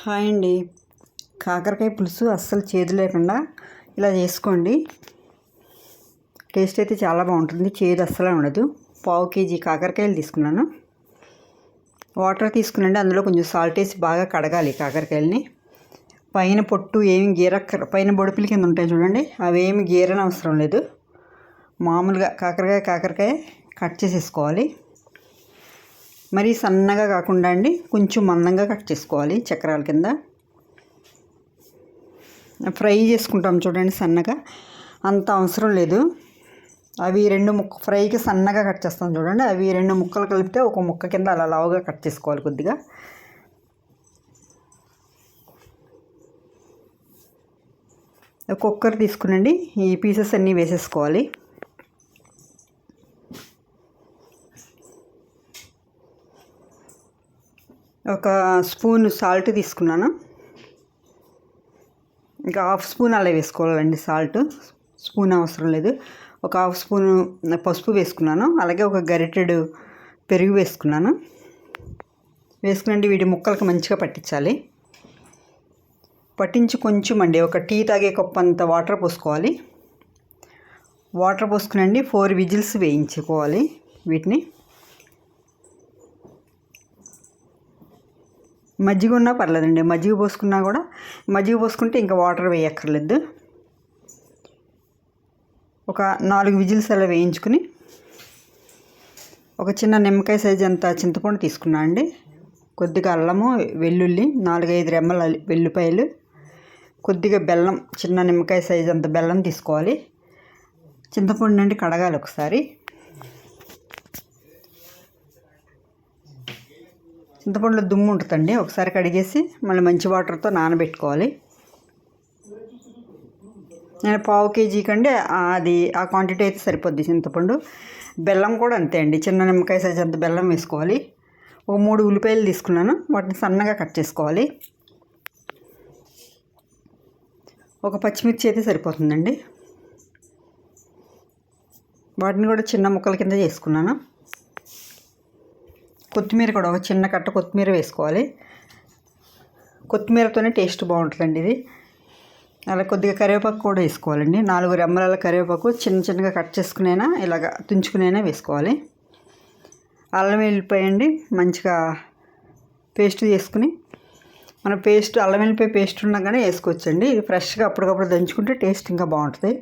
Hi అండి. కాకరకాయ పులుసు అస్సలు చేదు లేకుండా ఇలా చేసుకోండి. టేస్ట్ అయితే చాలా బాగుంటుంది. చేదు అస్సలు ఉండదు. పావు కేజీ కాకరకాయలు తీసుకున్నాను. వాటర్ తీసుకునండి. అందులో కొంచెం సాల్ట్ వేసి బాగా కడగాలి కాకరకాయలని. పైన పొట్టు ఏమి గీర పైన బొడుపుల కింద ఉంటాయి చూడండి. అవి ఏమి గీరని అవసరం లేదు. మామూలుగా కాకరకాయ కాకరకాయ కట్ చేసేసుకోవాలి. మరీ సన్నగా కాకుండా అండి కొంచెం మందంగా కట్ చేసుకోవాలి చక్రాల కింద. ఫ్రై చేసుకుంటాం చూడండి సన్నగా. అంత అవసరం లేదు. అవి రెండు ముక్క ఫ్రైకి సన్నగా కట్ చేస్తాం చూడండి. అవి రెండు ముక్కలు కలిపితే ఒక ముక్క కింద అలా లావుగా కట్ చేసుకోవాలి కొద్దిగా. కుక్కర్ తీసుకునండి. ఈ పీసెస్ అన్నీ వేసేసుకోవాలి. ఒక స్పూన్ సాల్ట్ తీసుకున్నాను. ఇంకా హాఫ్ స్పూన్ అలా వేసుకోవాలండి సాల్ట్. స్పూన్ అవసరం లేదు. ఒక హాఫ్ స్పూన్ పసుపు వేసుకున్నాను. అలాగే ఒక గరిటెడు పెరుగు వేసుకున్నాను. వేసుకునండి వీటి ముక్కలకు మంచిగా పట్టించాలి. పట్టించి కొంచెం అండి. ఒక టీ తాగే కప్పు అంత వాటర్ పోసుకోవాలి. వాటర్ పోసుకునండి. ఫోర్ విజిల్స్ వేయించుకోవాలి వీటిని. మజ్జిగ ఉన్నా పర్లేదండి. మజ్జిగ పోసుకున్నా కూడా మజ్జిగ పోసుకుంటే ఇంకా వాటర్ వేయక్కర్లేదు. ఒక నాలుగు విజిల్స్ అలా వేయించుకుని ఒక చిన్న నిమ్మకాయ సైజ్ అంత చింతపండు తీసుకున్నా అండి. కొద్దిగా అల్లము వెల్లుల్లి నాలుగైదు రెమ్మల వెల్లుపాయలు కొద్దిగా బెల్లం చిన్న నిమ్మకాయ సైజ్ అంత బెల్లం తీసుకోవాలి. చింతపండు నుండి కడగాలి ఒకసారి. చింతపండులో దుమ్ము ఉంటుందండి. ఒకసారి కడిగేసి మళ్ళీ మంచి వాటర్తో నానబెట్టుకోవాలి. నేను పావు కేజీ కంటే అది ఆ క్వాంటిటీ అయితే సరిపోద్ది చింతపండు. బెల్లం కూడా అంతే అండి. చిన్న నిమ్మకాయ సైజ్ అంత బెల్లం వేసుకోవాలి. ఒక మూడు ఉల్లిపాయలు తీసుకున్నాను. వాటిని సన్నగా కట్ చేసుకోవాలి. ఒక పచ్చిమిర్చి అయితే సరిపోతుందండి. వాటిని కూడా చిన్న ముక్కల కింద చేసుకున్నాను. కొత్తిమీర కూడా ఒక చిన్న కట్ట కొత్తిమీర వేసుకోవాలి. కొత్తిమీరతోనే టేస్ట్ బాగుంటుందండి ఇది. అలా కొద్దిగా కరివేపాకు కూడా వేసుకోవాలండి. నాలుగు రెమ్మల కరివేపాకు చిన్న చిన్నగా కట్ చేసుకునైనా ఇలాగ తుంచుకునైనా వేసుకోవాలి. అల్లం వెళ్ళిపోయండి మంచిగా పేస్ట్ చేసుకుని మన పేస్ట్ అల్లం వెళ్ళిపోయి పేస్ట్ ఉన్నా కానీ వేసుకోవచ్చండి. ఇది ఫ్రెష్గా అప్పటికప్పుడు దంచుకుంటే టేస్ట్ ఇంకా బాగుంటుంది.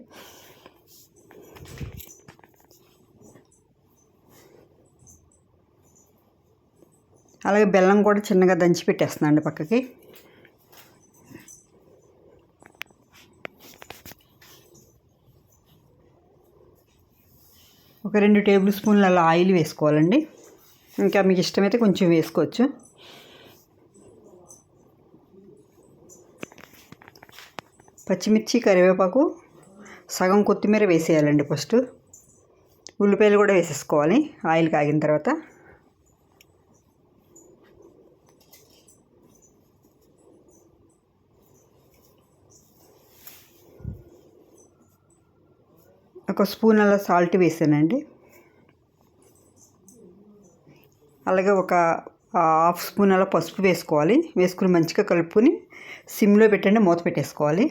అలాగే బెల్లం కూడా చిన్నగా దంచి పెట్టేస్తున్నాను అండి పక్కకి. ఒక రెండు టేబుల్ స్పూన్లు అలా ఆయిల్ వేసుకోవాలండి. ఇంకా మీకు ఇష్టమైతే కొంచెం వేసుకోవచ్చు. పచ్చిమిర్చి కరివేపాకు సగం కొత్తిమీర వేసేయాలండి ఫస్ట్. ఉల్లిపాయలు కూడా వేసేసుకోవాలి ఆయిల్ కాగిన తర్వాత. ఒక స్పూన్ అలా సాల్ట్ వేసానండి. అలాగే ఒక హాఫ్ స్పూన్ అలా పసుపు వేసుకోవాలి. వేసుకుని మంచిగా కలుపుకొని సిమ్లో పెట్టండి మూత పెట్టేసుకోవాలి.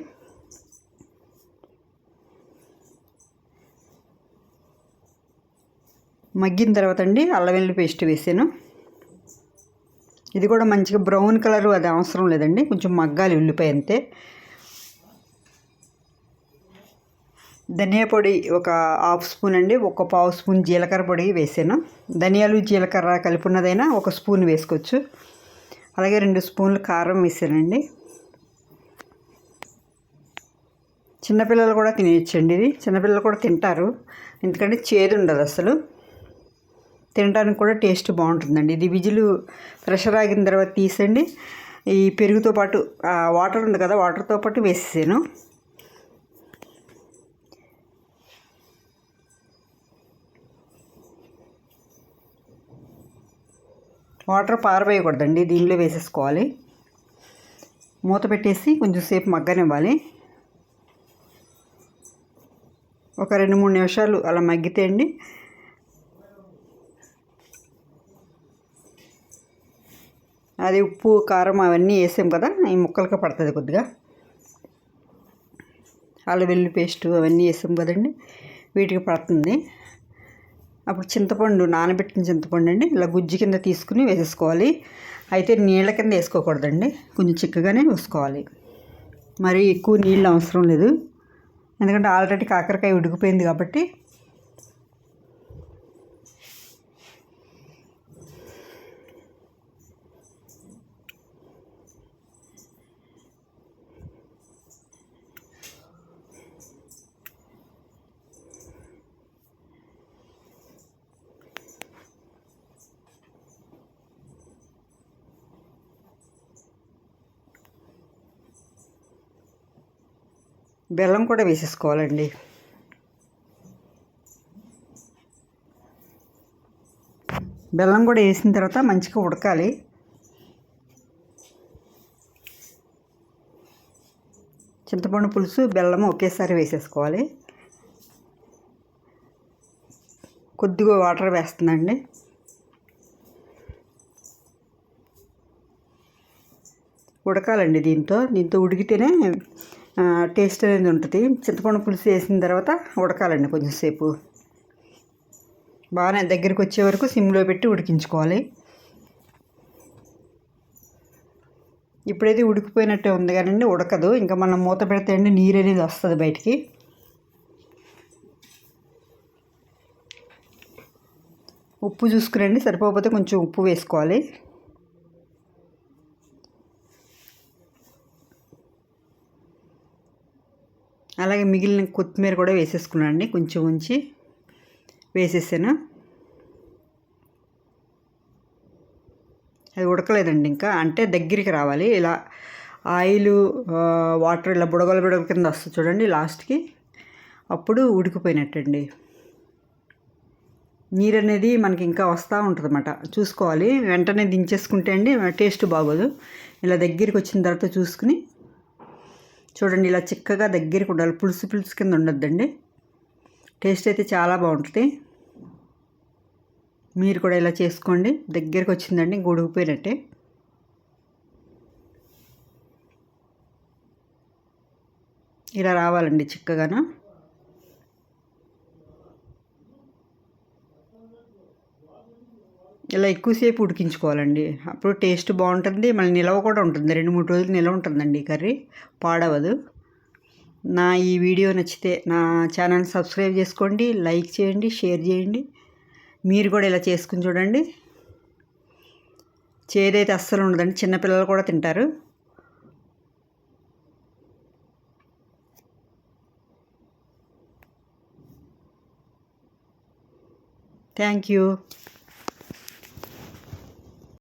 మగ్గిన తర్వాత అండి అల్లం వెల్లుల్లి పేస్ట్ వేసాను. ఇది కూడా మంచిగా బ్రౌన్ కలర్ అది అవసరం లేదండి. కొంచెం మగ్గాలి ఉల్లిపాయ అంతే. ధనియా పొడి ఒక హాఫ్ స్పూన్ అండి ఒక పావు స్పూన్ జీలకర్ర పొడి వేసాను. ధనియాలు జీలకర్ర కలిపినదైనా ఒక స్పూన్ వేసుకోవచ్చు. అలాగే రెండు స్పూన్లు కారం వేసానండి. చిన్నపిల్లలు కూడా తినేయచ్చండి ఇది. చిన్నపిల్లలు కూడా తింటారు. ఎందుకంటే చేదు ఉండదు అసలు. తినడానికి కూడా టేస్ట్ బాగుంటుందండి. ఇది విజులు ప్రెషర్ ఆగిన తర్వాత తీసండి ఈ పెరుగుతో పాటు వాటర్ ఉంది కదా వాటర్తో పాటు వేసేసాను. వాటర్ పారవేయకూడదండి దీనిలో వేసేసుకోవాలి. మూత పెట్టేసి కొంచెం సేపు మగ్గనివ్వాలి. ఒక రెండు మూడు నిమిషాలు అలా మగ్గితే అండి. అది ఉప్పు కారం అవన్నీ వేసాం కదా ఈ ముక్కలకి పడుతుంది కొద్దిగా. అల్లం వెల్లుల్లి పేస్ట్ అవన్నీ వేసాం కదండి వీటికి పడుతుంది. అప్పుడు చింతపండు నానబెట్టిన చింతపండు అండి. ఇలా గుజ్జు కింద తీసుకుని వేసేసుకోవాలి. అయితే నీళ్ళ కింద వేసుకోకూడదండి. కొంచెం చిక్కగానే వేసుకోవాలి. మరి ఎక్కువ నీళ్ళు అవసరం లేదు. ఎందుకంటే ఆల్రెడీ కాకరకాయ ఉడికిపోయింది కాబట్టి బెల్లం కూడా వేసేసుకోవాలండి. బెల్లం కూడా వేసిన తర్వాత మంచిగా ఉడకాలి. చింతపండు పులుసు బెల్లం ఒకేసారి వేసేసుకోవాలి. కొద్దిగా వాటర్ వేస్తుందండి. ఉడకాలండి దీంతో. దీంతో ఉడికితేనే టేస్ట్ అనేది ఉంటుంది. చింతపండు పులుసు వేసిన తర్వాత ఉడకాలండి కొంచెంసేపు బాగానే దగ్గరికి వచ్చే వరకు సిమ్లో పెట్టి ఉడికించుకోవాలి. ఇప్పుడైతే ఉడికిపోయినట్టే ఉంది కానీ ఉడకదు. ఇంకా మనం మూత పెడితే అండి నీరు అనేది వస్తుంది బయటికి. ఉప్పు చూసుకురండి సరిపోకపోతే కొంచెం ఉప్పు వేసుకోవాలి. అలాగే మిగిలిన కొత్తిమీర కూడా వేసేసుకున్నాను అండి. కొంచెం ఉంచి వేసేసాను. అది ఉడకలేదండి ఇంకా. అంటే దగ్గరికి రావాలి. ఇలా ఆయిల్ వాటర్ ఇలా బుడగల బుడగల కింద వస్తుంది చూడండి లాస్ట్కి. అప్పుడు ఉడికిపోయినట్టండి. నీరు అనేది మనకి ఇంకా వస్తూ ఉంటుంది అన్నమాట చూసుకోవాలి. వెంటనే దించేసుకుంటే అండి టేస్ట్ బాగోదు. ఇలా దగ్గరికి వచ్చిన తర్వాత చూసుకుని చూడండి ఇలా చిక్కగా దగ్గరికి ఉండాలి. పులుసు పులుసు కింద ఉండొద్దండి. టేస్ట్ అయితే చాలా బాగుంటుంది. మీరు కూడా ఇలా చేసుకోండి. దగ్గరికి వచ్చిందండి ఉడికిపోయినట్టే ఇలా రావాలండి చిక్కగాను. ఇలా ఎక్కువసేపు ఉడికించుకోవాలండి. అప్పుడు టేస్ట్ బాగుంటుంది మళ్ళీ నిలవ కూడా ఉంటుంది. రెండు మూడు రోజులు నిలవ ఉంటుందండి కర్రీ. పాడవదు. నా ఈ వీడియో నచ్చితే నా ఛానల్ సబ్స్క్రైబ్ చేసుకోండి లైక్ చేయండి షేర్ చేయండి. మీరు కూడా ఇలా చేసుకుని చూడండి. చేదైతే అస్సలు ఉండదండి చిన్నపిల్లలు కూడా తింటారు. Thank you.